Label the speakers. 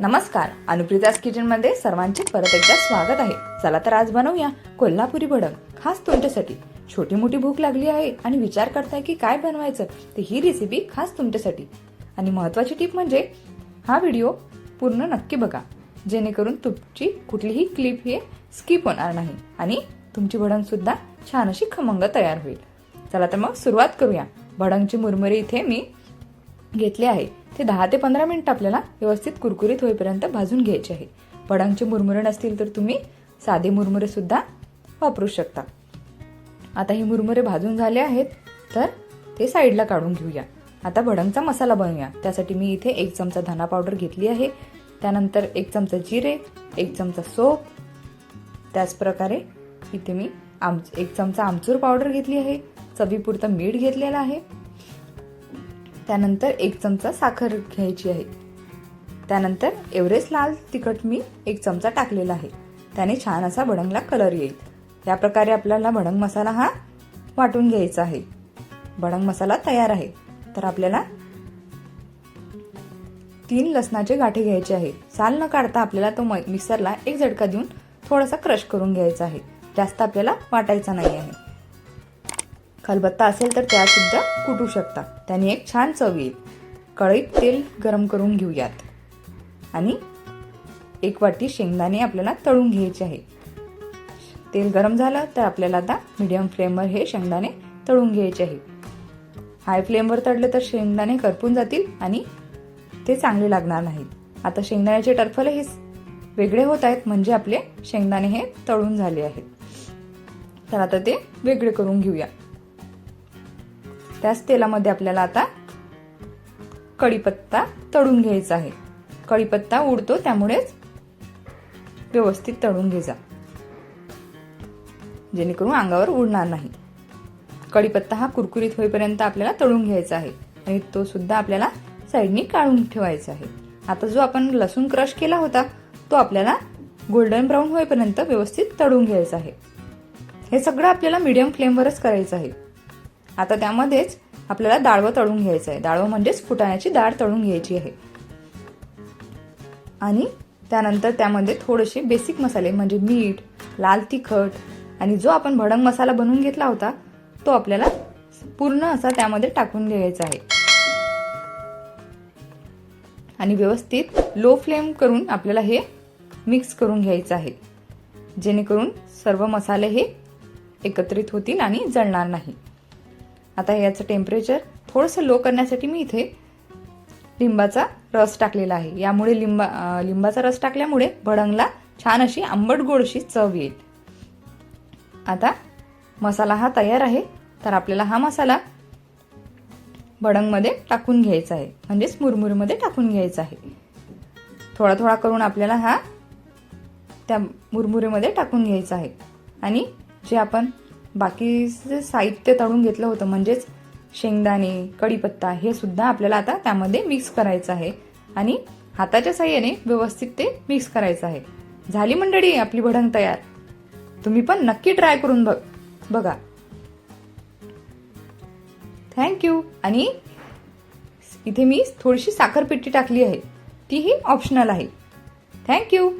Speaker 1: नमस्कार अनुप्रितास किचनमध्ये सर्वांचे परत एकदा स्वागत आहे. चला तर आज बनवूया कोल्हापुरी भडंग. खास तुमच्यासाठी. छोटी मोठी भूक लागली आहे आणि विचार करताय की काय बनवायचं तर ही रेसिपी खास तुमच्यासाठी. आणि महत्वाची टीप म्हणजे हा व्हिडिओ पूर्ण नक्की बघा. जेणेकरून तुमची कुठलीही क्लिप हे स्किप होणार नाही आणि तुमची भडंग सुद्धा छान अशी खमंग तयार होईल. चला तर मग सुरुवात करूया. भडंगची मुरमुरे इथे मी घेतले आहे. ते दहा ते पंधरा मिनटं आपल्याला व्यवस्थित कुरकुरीत होईपर्यंत भाजून घ्यायचे आहे. भडांगचे मुरमुरे नसतील तर तुम्ही साधे मुरमुरे सुद्धा वापरू शकता. आता हे मुरमुरे भाजून झाले आहेत तर ते साईडला काढून घेऊया. आता भडंगचा मसाला बनवूया. त्यासाठी मी इथे एक चमचा धना पावडर घेतली आहे. त्यानंतर एक चमचा जिरे एक चमचा सोप. त्याचप्रकारे इथे मी आम एक चमचा आमचूर पावडर घेतली आहे. चवीपुरतं मीठ घेतलेलं आहे. त्यानंतर एक चमचा साखर घ्यायची आहे. त्यानंतर एव्हरेस्ट लाल तिखट मी एक चमचा टाकलेला आहे. त्याने छान असा भडंगला कलर येईल. या प्रकारे आपल्याला भडंग मसाला हा वाटून घ्यायचा आहे. भडंग मसाला तयार आहे. तर आपल्याला तीन लसणाचे गाठे घ्यायचे आहे. साल न काढता आपल्याला तो मिक्सरला एक झटका देऊन थोडासा क्रश करून घ्यायचा आहे. जास्त आपल्याला वाटायचा नाही आहे. खलबत्ता असेल तर त्या सुद्धा कुटू शकता. त्याने एक छान चव येईल. कढईत तेल गरम करून घेऊयात. आणि एक वाटी शेंगदाणे आपल्याला तळून घ्यायचे आहे तेल गरम झालं तर आपल्याला आता मिडियम फ्लेमवर हे शेंगदाणे तळून घ्यायचे आहे हाय फ्लेमवर तळले तर शेंगदाणे करपून जातील आणि ते चांगले लागणार नाहीत. आता शेंगदाण्याचे टरफले हे वेगळे होत आहेत म्हणजे आपले शेंगदाणे हे तळून झाले आहेत. तर आता ते वेगळे करून घेऊया. त्याच तेलामध्ये आपल्याला आता कढीपत्ता तळून घ्यायचा आहे. कढीपत्ता उडतो त्यामुळेच व्यवस्थित तळून घेजा जेणेकरून अंगावर उडणार नाही. कढीपत्ता हा कुरकुरीत होईपर्यंत आपल्याला तळून घ्यायचा आहे आणि तो सुद्धा आपल्याला साईडनी काढून ठेवायचा आहे. आता जो आपण लसूण क्रश केला होता तो आपल्याला गोल्डन ब्राऊन होईपर्यंत व्यवस्थित तळून घ्यायचा आहे. हे सगळं आपल्याला मीडियम फ्लेमवरच करायचं आहे. आता त्यामध्येच आपल्याला डाळवं तळून घ्यायचं आहे डाळवं म्हणजेच फुटाण्याची डाळ तळून घ्यायची आहे. आणि त्यानंतर त्यामध्ये थोडेसे बेसिक मसाले म्हणजे मीठ लाल तिखट आणि जो आपण भडंग मसाला बनवून घेतला होता तो आपल्याला पूर्ण असा त्यामध्ये टाकून घ्यायचा आहे. आणि व्यवस्थित लो फ्लेम करून आपल्याला हे मिक्स करून घ्यायचं आहे. जेणेकरून सर्व मसाले हे एकत्रित होतील आणि जळणार नाही. आता याचं टेम्परेचर थोडंसं लो करण्यासाठी मी इथे लिंबाचा रस टाकलेला आहे. यामुळे लिंबा लिंबाचा रस टाकल्यामुळे भडंगला छान अशी आंबट गोडशी चव येईल. आता मसाला हा तयार आहे. तर आपल्याला हा मसाला भडंगमध्ये टाकून घ्यायचा आहे. म्हणजेच मुरमुरीमध्ये टाकून घ्यायचा आहे. थोडा थोडा करून आपल्याला हा त्या मुरमुरीमध्ये टाकून घ्यायचा आहे. आणि जे आपण बाकीचे साहित्य तळून घेतलं होतं म्हणजेच शेंगदाणे कढीपत्ता हे सुद्धा आपल्याला आता त्यामध्ये मिक्स करायचं आहे. आणि हाताच्या साह्याने व्यवस्थित ते मिक्स करायचं आहे. झाली मंडळी आपली भडंग तयार? तुम्ही पण नक्की ट्राय करून बघ बघा. थँक्यू आणि इथे मी थोडीशी साखरपिट्टी टाकली आहे. तीही ऑप्शनल आहे. थँक्यू